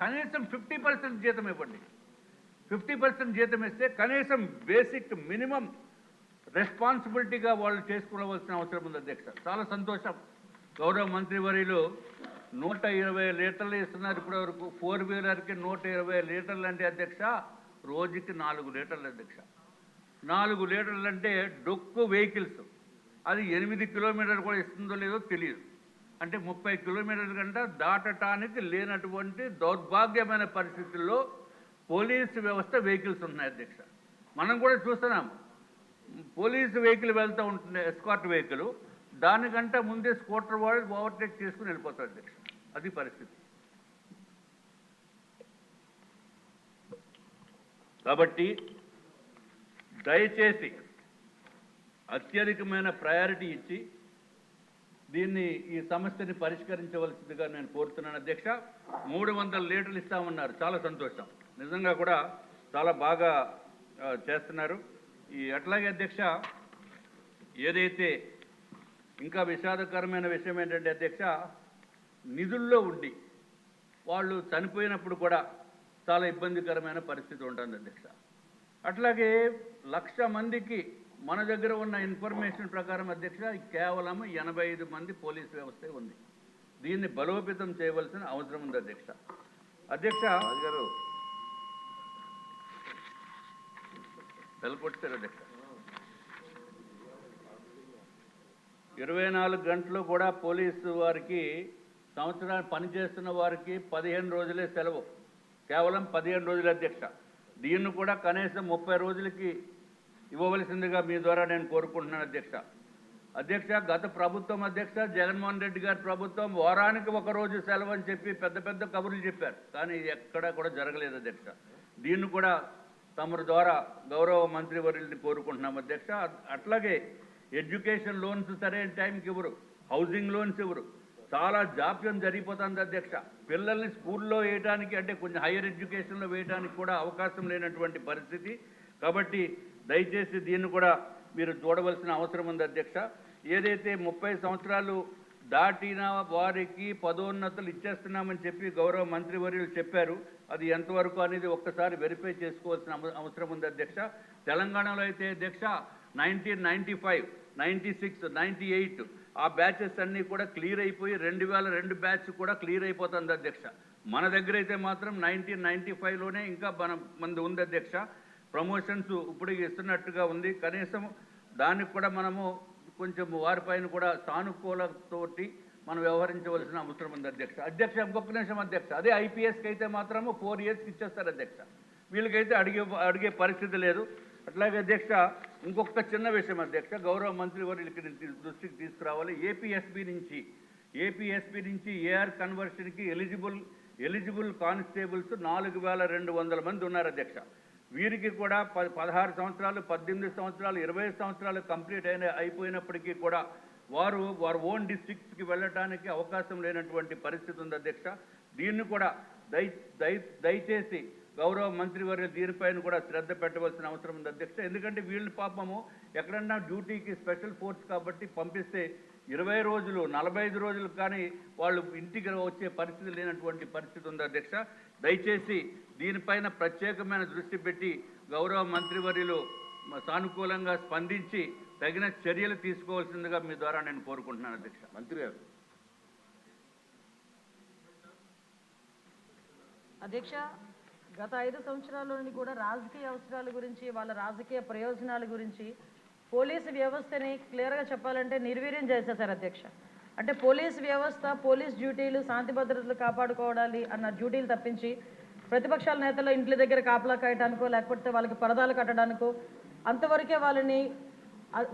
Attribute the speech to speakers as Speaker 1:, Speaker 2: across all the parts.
Speaker 1: కనీసం fifty percent జీతం ఇవ్వండి. ఫిఫ్టీ పర్సెంట్ జీతం ఇస్తే కనీసం బేసిక్ మినిమం రెస్పాన్సిబిలిటీగా వాళ్ళు చేసుకోవలసిన అవసరం ఉంది అధ్యక్ష. చాలా సంతోషం. గౌరవ మంత్రివర్యులు నూట ఇరవై లీటర్లు ఇస్తున్నారు ఇప్పటివరకు. ఫోర్ వీలర్కి నూట ఇరవై లీటర్లు అంటే అధ్యక్ష. రోజుకి నాలుగు లీటర్లు అధ్యక్ష. నాలుగు లీటర్లు అంటే డొక్కు వెహికల్స్. అది ఎనిమిది కిలోమీటర్లు కూడా ఇస్తుందో లేదో తెలియదు. అంటే ముప్పై కిలోమీటర్ల కంటే దాటటానికి లేనటువంటి దౌర్భాగ్యమైన పరిస్థితుల్లో పోలీసు వ్యవస్థ వెహికల్స్ ఉన్నాయి అధ్యక్ష. మనం కూడా చూస్తున్నాం. పోలీసు వెహికల్ వెళ్తూ ఉంటుంది ఎస్కాట్ వెహికల్. దానికంటే ముందే స్కూటర్ వాళ్ళు ఓవర్టేక్ చేసుకుని వెళ్ళిపోతారు అధ్యక్ష. అది పరిస్థితి. కాబట్టి దయచేసి అత్యధికమైన ప్రయారిటీ ఇచ్చి దీన్ని ఈ సమస్యని పరిష్కరించవలసిందిగా నేను కోరుతున్నాను. అధ్యక్ష మూడు వందల లీటర్లు ఇస్తామన్నారు. చాలా సంతోషం. నిజంగా కూడా చాలా బాగా చేస్తున్నారు. ఈ అట్లాగే అధ్యక్ష ఏదైతే ఇంకా విషాదకరమైన విషయం ఏంటంటే అధ్యక్ష నిధుల్లో ఉండి వాళ్ళు చనిపోయినప్పుడు కూడా చాలా ఇబ్బందికరమైన పరిస్థితి ఉంటుంది అధ్యక్ష. అట్లాగే లక్ష మందికి మన దగ్గర ఉన్న ఇన్ఫర్మేషన్ ప్రకారం అధ్యక్ష కేవలం ఎనభై ఐదు మంది పోలీస్ వ్యవస్థే ఉంది. దీన్ని బలోపేతం చేయవలసిన అవసరం ఉంది అధ్యక్ష. అధ్యక్ష గారు. వెళ్ళకొట్టారు అధ్యక్ష. ఇరవై నాలుగు గంటలు కూడా పోలీసు వారికి సంవత్సరాలు పనిచేస్తున్న వారికి పదిహేను రోజులే సెలవు. కేవలం పదిహేను రోజుల అధ్యక్ష. దీన్ని కూడా కనీసం ముప్పై రోజులకి ఇవ్వవలసిందిగా మీ ద్వారా నేను కోరుకుంటున్నాను అధ్యక్ష. అధ్యక్ష గత ప్రభుత్వం అధ్యక్ష జగన్మోహన్ రెడ్డి గారి ప్రభుత్వం వారానికి ఒక రోజు సెలవు అని చెప్పి పెద్ద పెద్ద కబుర్లు చెప్పారు. కానీ ఎక్కడా కూడా జరగలేదు అధ్యక్ష. దీన్ని కూడా తమరి ద్వారా గౌరవ మంత్రివర్యుల్ని కోరుకుంటున్నాం అధ్యక్ష. అట్లాగే ఎడ్యుకేషన్ లోన్స్ సరైన టైంకి ఇవ్వరు హౌసింగ్ లోన్స్ ఇవ్వరు. చాలా జాప్యం జరిగిపోతుంది అధ్యక్ష. పిల్లల్ని స్కూల్లో వేయడానికి అంటే కొంచెం హైయర్ ఎడ్యుకేషన్లో వేయడానికి కూడా అవకాశం లేనటువంటి పరిస్థితి. కాబట్టి దయచేసి దీన్ని కూడా మీరు చూడవలసిన అవసరం ఉంది అధ్యక్ష. ఏదైతే ముప్పై సంవత్సరాలు దాటిన వారికి పదోన్నతులు ఇచ్చేస్తున్నామని చెప్పి గౌరవ మంత్రివర్యులు చెప్పారు. అది ఎంతవరకు అనేది ఒక్కసారి వెరిఫై చేసుకోవాల్సిన అవసరం ఉంది అధ్యక్ష. తెలంగాణలో అయితే అధ్యక్ష nineteen ninety five ninety six ninety eight ఆ బ్యాచెస్ అన్నీ కూడా క్లియర్ అయిపోయి రెండు వేల రెండు బ్యాచ్ కూడా క్లియర్ అయిపోతుంది అధ్యక్ష. మన దగ్గర అయితే మాత్రం నైన్టీన్ నైన్టీ ఫైవ్లోనే ఇంకా మన మంది ఉంది అధ్యక్ష. ప్రమోషన్స్ ఇప్పుడు ఇస్తున్నట్టుగా ఉంది. కనీసం దానికి కూడా మనము కొంచెం వారిపైన కూడా సానుకూలతోటి మనం వ్యవహరించవలసిన అవసరం ఉంది అధ్యక్ష. అధ్యక్ష ఇంకొక నిమిషం అధ్యక్ష. అదే ఐపీఎస్కి అయితే మాత్రము ఫోర్ ఇయర్స్కి ఇచ్చేస్తారు అధ్యక్ష. వీళ్ళకైతే అడిగే అడిగే పరిస్థితి లేదు. అట్లాగే అధ్యక్ష ఇంకొక చిన్న విషయం అధ్యక్ష. గౌరవ మంత్రి వారికి దృష్టికి తీసుకురావాలి. ఏపీఎస్పి నుంచి ఏపీఎస్పి నుంచి ఏఆర్ కన్వర్షన్కి ఎలిజిబుల్ ఎలిజిబుల్ కానిస్టేబుల్స్ నాలుగు వేల రెండు వందల మంది ఉన్నారు అధ్యక్ష. వీరికి కూడా ప పదహారు సంవత్సరాలు పద్దెనిమిది సంవత్సరాలు ఇరవై సంవత్సరాలు కంప్లీట్ అయిన అయిపోయినప్పటికీ కూడా వారు వారు ఓన్ డిస్ట్రిక్ట్స్కి వెళ్ళటానికి అవకాశం లేనటువంటి పరిస్థితి ఉంది అధ్యక్ష. దీన్ని కూడా దయ దయ దయచేసి గౌరవ మంత్రివర్య దీనిపైన కూడా శ్రద్ధ పెట్టవలసిన అవసరం ఉంది అధ్యక్ష. ఎందుకంటే వీళ్ళు పాపము ఎక్కడన్నా డ్యూటీకి స్పెషల్ ఫోర్స్ కాబట్టి పంపిస్తే ఇరవై రోజులు నలభై ఐదు రోజులు కానీ వాళ్ళు ఇంటికి వచ్చే పరిస్థితి లేనటువంటి పరిస్థితి ఉంది అధ్యక్ష. దయచేసి దీనిపైన ప్రత్యేకమైన దృష్టి పెట్టి గౌరవ మంత్రివర్యులు సానుకూలంగా స్పందించి తగిన చర్యలు తీసుకోవాల్సిందిగా మీ ద్వారా నేను కోరుకుంటున్నాను అధ్యక్ష.
Speaker 2: మంత్రి గారు.
Speaker 3: అధ్యక్ష గత ఐదు సంవత్సరాల్లోని కూడా రాజకీయ అవసరాల గురించి వాళ్ళ రాజకీయ ప్రయోజనాల గురించి పోలీసు వ్యవస్థని క్లియర్గా చెప్పాలంటే నిర్వీర్యం చేసేశారు అధ్యక్ష. అంటే పోలీస్ వ్యవస్థ పోలీస్ డ్యూటీలు శాంతి భద్రతలు కాపాడుకోవడాలి అన్న డ్యూటీలు తప్పించి ప్రతిపక్షాల నేతలు ఇంట్ల దగ్గర కాపలా కాయటానికో లేకపోతే వాళ్ళకి పరదాలు కట్టడానికో అంతవరకే వాళ్ళని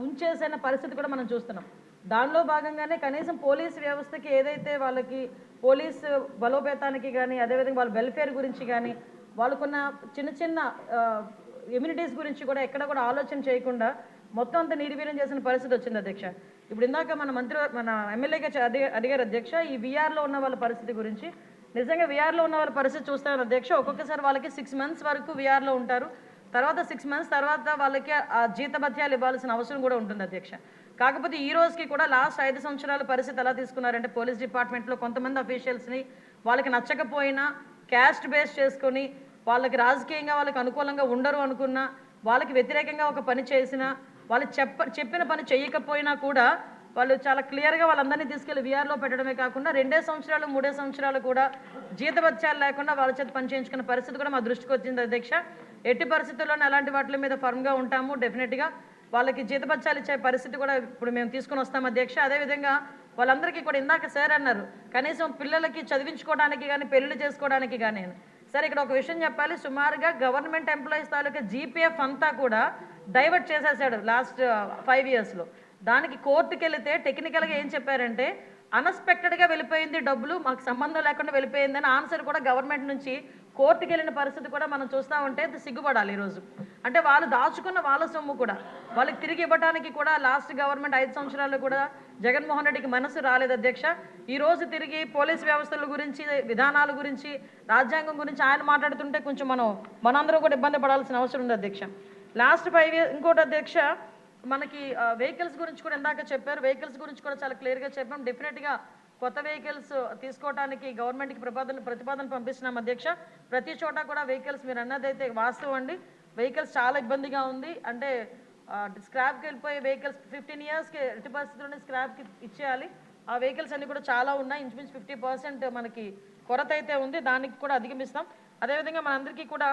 Speaker 3: ఉంచేసిన పరిస్థితి కూడా మనం చూస్తున్నాం. దానిలో భాగంగానే కనీసం పోలీస్ వ్యవస్థకి ఏదైతే వాళ్ళకి పోలీస్ బలోపేతానికి కానీ అదేవిధంగా వాళ్ళ వెల్ఫేర్ గురించి కానీ వాళ్ళకున్న చిన్న చిన్న ఇమ్యూనిటీస్ గురించి కూడా ఎక్కడ కూడా ఆలోచన చేయకుండా మొత్తం అంతా నిర్వీర్యం చేసిన పరిస్థితి వచ్చింది అధ్యక్ష. ఇప్పుడు ఇందాక మన మంత్రి మన ఎమ్మెల్యేగా అడిగారు అడిగారు అధ్యక్ష ఈ బీఆర్లో ఉన్న వాళ్ళ పరిస్థితి గురించి నిజంగా విఆర్లో ఉన్న వాళ్ళ పరిస్థితి చూస్తాను. అధ్యక్ష ఒక్కొక్కసారి వాళ్ళకి సిక్స్ మంత్స్ వరకు విఆర్లో ఉంటారు. తర్వాత సిక్స్ మంత్స్ తర్వాత వాళ్ళకి ఆ జీతభత్యాలు ఇవ్వాల్సిన అవసరం కూడా ఉంటుంది అధ్యక్ష. కాకపోతే ఈ రోజుకి కూడా లాస్ట్ ఐదు సంవత్సరాల పరిస్థితి ఎలా తీసుకున్నారంటే పోలీస్ డిపార్ట్మెంట్లో కొంతమంది అఫీషియల్స్ని వాళ్ళకి నచ్చకపోయినా క్యాస్ట్ బేస్ చేసుకొని వాళ్ళకి రాజకీయంగా వాళ్ళకి అనుకూలంగా ఉండరు అనుకున్నా వాళ్ళకి వ్యతిరేకంగా ఒక పని చేసినా వాళ్ళు చెప్ప చెప్పిన పని చేయకపోయినా కూడా వాళ్ళు చాలా క్లియర్గా వాళ్ళందరినీ తీసుకెళ్ళి వీఆర్లో పెట్టడమే కాకుండా రెండే సంవత్సరాలు మూడే సంవత్సరాలు కూడా జీతభత్యాలు లేకుండా వాళ్ళ చేత పనిచేయించుకున్న పరిస్థితి కూడా మా దృష్టికి వచ్చింది అధ్యక్ష. ఎట్టి పరిస్థితుల్లోనే అలాంటి వాటి మీద ఫర్మ్గా ఉంటాము డెఫినెట్గా వాళ్ళకి జీతభత్యాలు ఇచ్చే పరిస్థితి కూడా ఇప్పుడు మేము తీసుకొని వస్తాం అధ్యక్ష. అదేవిధంగా వాళ్ళందరికీ కూడా ఇందాక సార్ అన్నారు కనీసం పిల్లలకి చదివించుకోవడానికి కానీ పెళ్ళి చేసుకోవడానికి కానీ సరే ఇక్కడ ఒక విషయం చెప్పాలి. సుమారుగా గవర్నమెంట్ ఎంప్లాయీస్ తాలూకా జీపీఎఫ్ అంతా కూడా డైవర్ట్ చేసేసాడు లాస్ట్ ఫైవ్ ఇయర్స్లో దానికి కోర్టుకి వెళితే టెక్నికల్గా ఏం చెప్పారంటే అన్ఎక్స్పెక్టెడ్గా వెళ్ళిపోయింది డబ్బులు మాకు సంబంధం లేకుండా వెళ్ళిపోయిందని ఆన్సర్ కూడా గవర్నమెంట్ నుంచి కోర్టుకి వెళ్ళిన పరిస్థితి కూడా మనం చూస్తూ ఉంటే అది సిగ్గుపడాలి ఈరోజు అంటే వాళ్ళు దాచుకున్న వాళ్ళ సొమ్ము కూడా. వాళ్ళకి తిరిగి ఇవ్వడానికి కూడా లాస్ట్ గవర్నమెంట్ ఐదు సంవత్సరాలు కూడా జగన్మోహన్ రెడ్డికి మనసు రాలేదు అధ్యక్ష. ఈరోజు తిరిగి పోలీస్ వ్యవస్థల గురించి విధానాల గురించి రాజ్యాంగం గురించి ఆయన మాట్లాడుతుంటే కొంచెం మనం మనందరం కూడా ఇబ్బంది పడాల్సిన అవసరం ఉంది అధ్యక్ష. లాస్ట్ ఫైవ్ ఇయర్ ఇంకోటి అధ్యక్ష మనకి వెహికల్స్ గురించి కూడా ఇందాక చెప్పారు. వెహికల్స్ గురించి కూడా చాలా క్లియర్గా చెప్పాం. డెఫినెట్గా కొత్త వెహికల్స్ తీసుకోవడానికి గవర్నమెంట్కి ప్రతిపాదన ప్రతిపాదన పంపిస్తున్నాం అధ్యక్ష. ప్రతి చోట కూడా వెహికల్స్ మీరు అన్నదైతే వాస్తవం అండి. వెహికల్స్ చాలా ఇబ్బందిగా ఉంది. అంటే స్క్రాప్కి వెళ్ళిపోయే వెహికల్స్ ఫిఫ్టీన్ ఇయర్స్కి ఎట్టి పరిస్థితుల్లోనే స్క్రాప్కి ఇచ్చేయాలి. ఆ వెహికల్స్ అన్ని కూడా చాలా ఉన్నాయి. ఇంచుమించు ఫిఫ్టీ పర్సెంట్ మనకి కొరత అయితే ఉంది. దానికి కూడా అధిగమిస్తాం. అదేవిధంగా మనందరికీ కూడా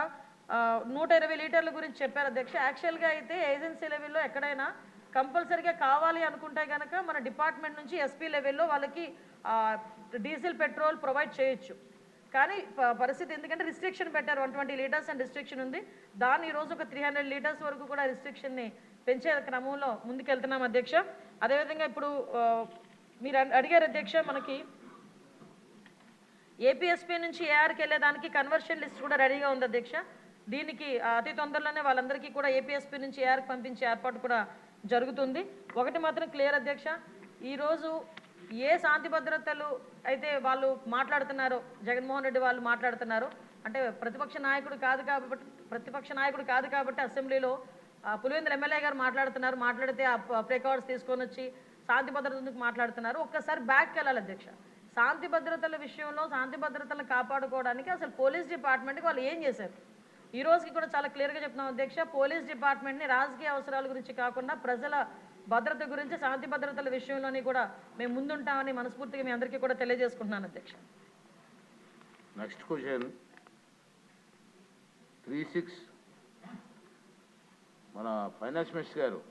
Speaker 3: నూట ఇరవై లీటర్ల గురించి చెప్పారు అధ్యక్ష. యాక్చువల్గా అయితే ఏజెన్సీ లెవెల్లో ఎక్కడైనా కంపల్సరీగా కావాలి అనుకుంటే కనుక మన డిపార్ట్మెంట్ నుంచి ఎస్పీ లెవెల్లో వాళ్ళకి డీజిల్ పెట్రోల్ ప్రొవైడ్ చేయొచ్చు. కానీ పరిస్థితి ఎందుకంటే రిస్ట్రిక్షన్ పెట్టారు. One twenty litres and restriction ఉంది. దాన్ని ఈరోజు రోజు ఒక త్రీ హండ్రెడ్ లీటర్స్ వరకు కూడా రిస్ట్రిక్షన్ని పెంచే క్రమంలో ముందుకెళ్తున్నాం అధ్యక్ష. అదేవిధంగా ఇప్పుడు మీరు అడిగారు అధ్యక్ష మనకి ఏపీఎస్పీ నుంచి ఏఆర్కి వెళ్ళేదానికి కన్వర్షన్ లిస్ట్ కూడా రెడీగా ఉంది అధ్యక్ష. దీనికి అతి తొందరలోనే వాళ్ళందరికీ కూడా ఏపీఎస్పీ నుంచి ఏఆర్కి పంపించే ఏర్పాటు కూడా జరుగుతుంది. ఒకటి మాత్రం క్లియర్ అధ్యక్ష ఈరోజు ఏ శాంతి భద్రతలు అయితే వాళ్ళు మాట్లాడుతున్నారో జగన్మోహన్ రెడ్డి వాళ్ళు మాట్లాడుతున్నారో అంటే ప్రతిపక్ష నాయకుడు కాదు కాబట్టి ప్రతిపక్ష నాయకుడు కాదు కాబట్టి అసెంబ్లీలో ఆ, పులివెందుల ఎమ్మెల్యే గారు మాట్లాడుతున్నారు. మాట్లాడితే ఆ ప్రికార్డ్స్ తీసుకొని వచ్చి శాంతి భద్రత మాట్లాడుతున్నారు? ఒక్కసారి బ్యాక్కి వెళ్ళాలి అధ్యక్ష. శాంతి భద్రతల విషయంలో శాంతి భద్రతలను కాపాడుకోవడానికి అసలు పోలీస్ డిపార్ట్మెంట్కి వాళ్ళు ఏం చేశారు? ఈ రోజుకి కూడా చాలా క్లియర్గా చెప్తున్నాం అధ్యక్ష. పోలీస్ డిపార్ట్మెంట్ని రాజకీయ అవసరాల గురించి కాకుండా ప్రజల భద్రత గురించి శాంతి భద్రతల విషయంలోని కూడా మేము ముందుంటామని మనస్ఫూర్తిగా మీ అందరికీ కూడా తెలియజేసుకుంటున్నాను అధ్యక్ష.
Speaker 2: నెక్స్ట్ క్వశ్చన్ త్రీ సిక్స్ మన ఫైనాన్స్ మినిస్టర్ గారు.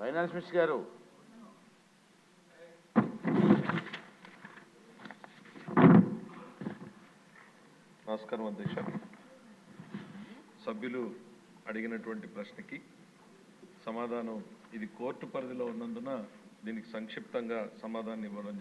Speaker 2: ఫైనాన్స్ మినిస్టర్ గారు.
Speaker 4: నమస్కారం అధ్యక్ష. సభ్యులు అడిగినటువంటి ప్రశ్నకి సమాధానం ఇది కోర్టు పరిధిలో ఉన్నందున దీనికి సంక్షిప్తంగా సమాధానం ఇవ్వడం